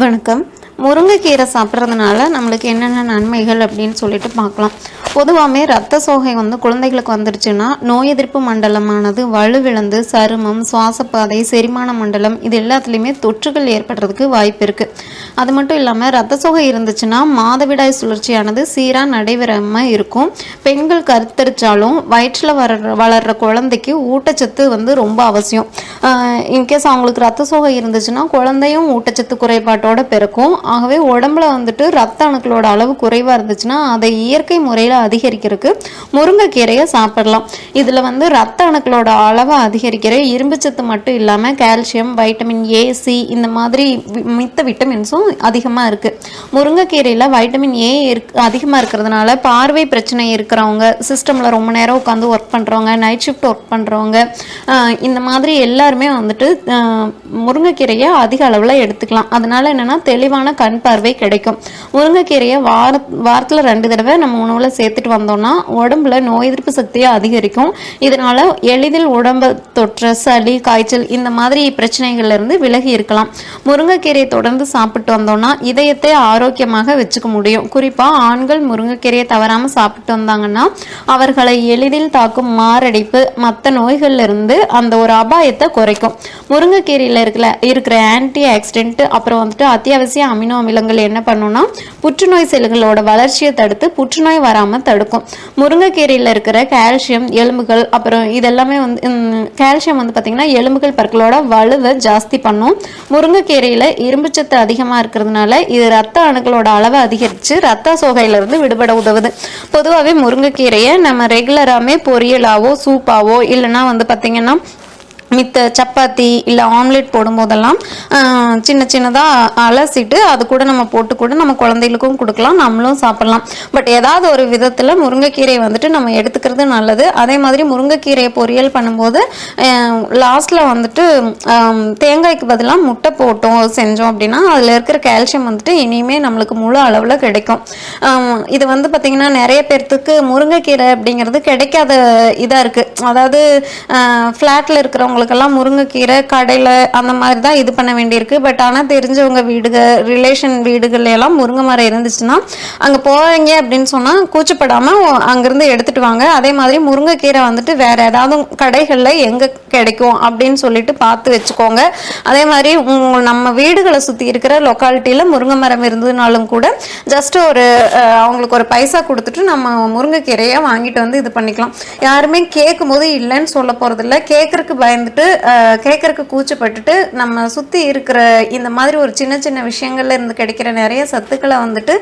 வணக்கம். முருங்கைக்கீரை சாப்பிட்றதுனால நம்மளுக்கு என்னென்ன நன்மைகள் அப்படின்னு சொல்லிட்டு பார்க்கலாம். பொதுவாகவே ரத்த சோகை வந்து குழந்தைகளுக்கு வந்துருச்சுன்னா நோய் எதிர்ப்பு மண்டலமானது வலுவிழந்து சருமம் சுவாசப்பாதை செரிமான மண்டலம் இது எல்லாத்துலேயுமே தொற்றுகள் ஏற்படுறதுக்கு வாய்ப்பு இருக்குது அது மட்டும் இல்லாமல் ரத்த சோகை இருந்துச்சுன்னா மாதவிடாய் சுழற்சியானது சீராக நடைபெறாமல் இருக்கும். பெண்கள் கருத்தரிச்சாலும் வயிற்றில் வளர்ற வளர்கிற குழந்தைக்கு ஊட்டச்சத்து வந்து ரொம்ப அவசியம். இன்கேஸ் அவங்களுக்கு ரத்த சோகை இருந்துச்சுன்னா குழந்தையும் ஊட்டச்சத்து குறைபாட்டோட பிறக்கும். ஆகவே உடம்புல வந்துட்டு ரத்த அணுக்களோட அளவு குறைவாக இருந்துச்சுன்னா அதை இயற்கை முறையில் அதிகரிக்கிறதுக்கு முருங்கைக்கீரையை சாப்பிடலாம். இதில் வந்து ரத்த அணுக்களோட அளவை அதிகரிக்கிற இரும்புச்சத்து மட்டும் இல்லாமல் கால்சியம் வைட்டமின் ஏ சி இந்த மாதிரி மித்த விட்டமின்ஸும் அதிகமாக இருக்குது முருங்கைக்கீரையில் வைட்டமின் ஏ இருக் அதிகமாக இருக்கிறதுனால பார்வை பிரச்சனை இருக்கிறவங்க சிஸ்டமில் ரொம்ப நேரம் உட்காந்து ஒர்க் பண்ணுறவங்க நைட் ஷிஃப்ட் ஒர்க் பண்ணுறவங்க இந்த மாதிரி எல்லாருமே வந்துட்டு முருங்கைக்கீரையை அதிக அளவில் எடுத்துக்கலாம். அதனால் என்னென்னா தெளிவான கண் பார்வை கிடைக்கும். முருங்கைக்கீரையை வார வாரத்தில் ரெண்டு தடவை நம்ம உணவில் சேர்த்துட்டு வந்தோம்னா உடம்புல நோய் எதிர்ப்பு சக்தியை அதிகரிக்கும். இதனால் எளிதில் உடம்பை தொற்று சளி காய்ச்சல் இந்த மாதிரி பிரச்சனைகள்லேருந்து விலகி இருக்கலாம். முருங்கைக்கீரையை தொடர்ந்து சாப்பிட்டு வந்தோம்னா இதயத்தை ஆரோக்கியமாக வச்சுக்க முடியும். குறிப்பாக ஆண்கள் முருங்கைக்கீரையை தவறாமல் சாப்பிட்டு வந்தாங்கன்னா அவர்களை எளிதில் தாக்கும் மாரடைப்பு மற்ற நோய்கள்ல இருந்து அந்த ஒரு அபாயத்தை குறைக்கும். முருங்கைக்கீரையில் இருக்கிற இருக்கிற ஆன்டி ஆக்சிடென்ட் அப்புறம் வந்துட்டு அத்தியாவசிய அமினோ அமிலங்கள் என்ன பண்ணும்னா புற்றுநோய் செல்களோட வளர்ச்சியை தடுத்து புற்றுநோய் வராமல் தடுக்கும். முருங்கைக்கீரையில் இருக்கிற கால்சியம் எலும்புகள் அப்புறம் இதெல்லாமே வந்து கால்சியம் வந்து பார்த்திங்கன்னா எலும்புகள் பற்களோட வலுவை ஜாஸ்தி பண்ணும். முருங்கைக்கீரையில் இரும்புச்சத்து அதிகமாக இருக்கிறதுனால இது ரத்த அணுக்களோட அளவை அதிகரித்து ரத்த சோகையிலிருந்து விடுபட உதவுது. பொதுவாகவே முருங்கைக்கீரையை நம்ம ரெகுலராகவே பொரியலாவோ சூப்பாவோ இல்லைன்னா வந்து பார்த்திங்கன்னா மித்த சப்பாத்தி இல்லை ஆம்லெட் போடும்போதெல்லாம் சின்ன சின்னதாக அலசிட்டு அது கூட நம்ம போட்டு கூட நம்ம குழந்தைகளுக்கும் கொடுக்கலாம் நம்மளும் சாப்பிட்லாம். பட் ஏதாவது ஒரு விதத்தில் முருங்கைக்கீரையை வந்துட்டு நம்ம எடுத்துக்கிறது நல்லது. அதே மாதிரி முருங்கைக்கீரையை பொரியல் பண்ணும்போது லாஸ்ட்டில் வந்துட்டு தேங்காய்க்கு பதிலாக முட்டை போட்டோம் செஞ்சோம் அப்படின்னா அதில் இருக்கிற கால்சியம் வந்துட்டு இனிமே நம்மளுக்கு முழு அளவில் கிடைக்கும். இது வந்து பார்த்திங்கன்னா நிறைய பேர்த்துக்கு முருங்கைக்கீரை அப்படிங்கிறது கிடைக்காத இதாக இருக்குது அதாவது ஃப்ளாட்டில் இருக்கிறவங்க இருக்கிறவங்களுக்கெல்லாம் முருங்கைக்கீரை கடையில் அந்த மாதிரி தான் இது பண்ண வேண்டியிருக்கு. பட் ஆனால் தெரிஞ்சவங்க வீடுகள் ரிலேஷன் வீடுகள்ல எல்லாம் முருங்கை மரம் இருந்துச்சுன்னா அங்கே போகிறீங்க அப்படின்னு சொன்னால் கூச்சப்படாமல் அங்கேருந்து எடுத்துட்டு வாங்க. அதே மாதிரி முருங்கைக்கீரை வந்துட்டு வேறு ஏதாவது கடைகளில் எங்கே கிடைக்கும் அப்படின்னு சொல்லிட்டு பார்த்து வச்சுக்கோங்க. அதே மாதிரி உங்க- நம்ம வீடுகளை சுற்றி இருக்கிற லொக்காலிட்டியில் முருங்கை மரம் இருந்ததுனாலும் கூட ஜஸ்ட் ஒரு அவங்களுக்கு ஒரு பைசா கொடுத்துட்டு நம்ம முருங்கைக்கீரையை வாங்கிட்டு வந்து இது பண்ணிக்கலாம். யாருமே கேட்கும்போது இல்லைன்னு சொல்ல போகிறதில்ல கேட்கறக்கு வந்துட்டு கேட்கறக்கு கூச்சப்பட்டுட்டு நம்ம சுற்றி இருக்கிற இந்த மாதிரி ஒரு சின்ன சின்ன விஷயங்கள்ல இருந்து கிடைக்கிற நிறைய சத்துக்களை வந்துட்டு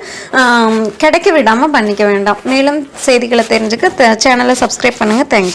கிடைக்க விடாமல் பண்ணிக்க வேண்டாம். மேலும் செய்திகளை தெரிஞ்சுக்க சேனலை சப்ஸ்கிரைப் பண்ணுங்கள் தேங்க்யூ